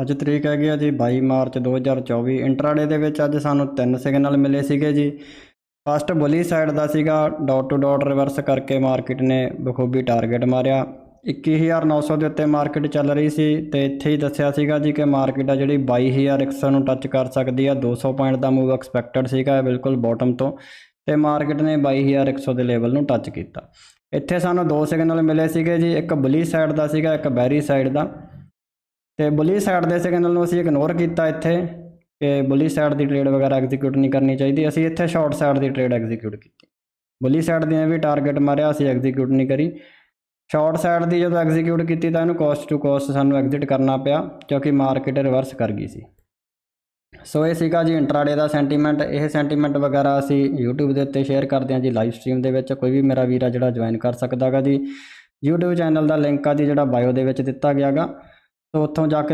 ਅੱਜ ਤਰੀਕ ਹੈਗੀ ਆ ਜੀ 22 ਮਾਰਚ 2024 ਇੰਟਰਾਡੇ ਦੇ ਵਿੱਚ ਅੱਜ ਸਾਨੂੰ ਤਿੰਨ ਸਿਗਨਲ ਮਿਲੇ ਸੀਗੇ ਜੀ। ਫਸਟ ਬੁਲੀ ਸਾਈਡ ਦਾ ਸੀਗਾ ਡਾਟ ਟੂ ਡਾਟ ਰਿਵਰਸ ਕਰਕੇ ਮਾਰਕੀਟ ਨੇ ਬਖੂਬੀ ਟਾਰਗੇਟ ਮਾਰਿਆ। 21900 ਦੇ ਉੱਤੇ ਮਾਰਕੀਟ ਚੱਲ ਰਹੀ ਸੀ ਤੇ ਇੱਥੇ ਹੀ ਦੱਸਿਆ ਸੀਗਾ ਜੀ ਕਿ ਮਾਰਕੀਟ ਆ ਜਿਹੜੀ 22100 ਨੂੰ ਟੱਚ ਕਰ ਸਕਦੀ ਆ। 200 ਪੁਆਇੰਟ ਦਾ ਮੂਵ ਐਕਸਪੈਕਟਡ ਸੀਗਾ ਬਿਲਕੁਲ ਬਾਟਮ ਤੋਂ ਤੇ ਮਾਰਕੀਟ ਨੇ 22100 ਦੇ ਲੈਵਲ ਨੂੰ ਟੱਚ ਕੀਤਾ। ਇੱਥੇ ਸਾਨੂੰ ਦੋ ਸਿਗਨਲ ਮਿਲੇ ਸੀਗੇ ਜੀ। ਇੱਕ ਬੁਲੀ ਸਾਈਡ ਦਾ ਸੀਗਾ, ਇੱਕ ਬੈਰੀ ਸਾਈਡ ਦਾ। ਤੇ ਬੁਲੀ ਸਾਈਡ ਦੇ ਸਿਗਨਲ ਨੂੰ ਅਸੀਂ ਇਗਨੋਰ ਕੀਤਾ ਇੱਥੇ ਕਿ ਬੁਲੀ ਸਾਈਡ ਦੀ ਟ੍ਰੇਡ ਵਗੈਰਾ ਐਗਜ਼ੀਕਿਊਟ ਨਹੀਂ ਕਰਨੀ ਚਾਹੀਦੀ। ਅਸੀਂ ਇੱਥੇ ਸ਼ਾਰਟ ਸਾਈਡ ਦੀ ਟ੍ਰੇਡ ਐਗਜ਼ੀਕਿਊਟ ਕੀਤੀ। ਬੁਲੀ ਸਾਈਡ ਦੀਆਂ ਵੀ ਟਾਰਗੇਟ ਮਾਰਿਆ, ਅਸੀਂ ਐਗਜ਼ੀਕਿਊਟ ਨਹੀਂ ਕਰੀ। ਸ਼ਾਰਟ ਸਾਈਡ ਦੀ ਜਦੋਂ ਐਗਜ਼ੀਕਿਊਟ ਕੀਤੀ ਤਾਂ ਇਹਨੂੰ ਕੋਸਟ ਟੂ ਕੋਸਟ ਸਾਨੂੰ ਐਗਜ਼ਿਟ ਕਰਨਾ ਪਿਆ, ਕਿਉਂਕਿ ਮਾਰਕੀਟ ਰਿਵਰਸ ਕਰ ਗਈ ਸੀ। ਸੋ ਇਹ ਸੀਗਾ ਜੀ ਇੰਟਰਾਡੇ ਦਾ ਸੈਂਟੀਮੈਂਟ ਇਹ ਸੈਂਟੀਮੈਂਟ ਵਗੈਰਾ ਅਸੀਂ YouTube ਦੇ ਉੱਤੇ ਸ਼ੇਅਰ ਕਰਦੇ ਹਾਂ ਜੀ ਲਾਈਵ ਸਟ੍ਰੀਮ ਦੇ ਵਿੱਚ। ਕੋਈ ਵੀ ਮੇਰਾ ਵੀਰ ਆ ਜਿਹੜਾ ਜੁਆਇਨ ਕਰ ਸਕਦਾਗਾ ਜੀ। YouTube ਚੈਨਲ ਦਾ ਲਿੰਕ ਆ ਜੀ, ਜਿਹੜਾ ਬਾਇਓ ਦੇ ਵਿੱਚ ਦਿੱਤਾ ਗਿਆਗਾ। ਸੋ ਉੱਥੋਂ ਜਾ ਕੇ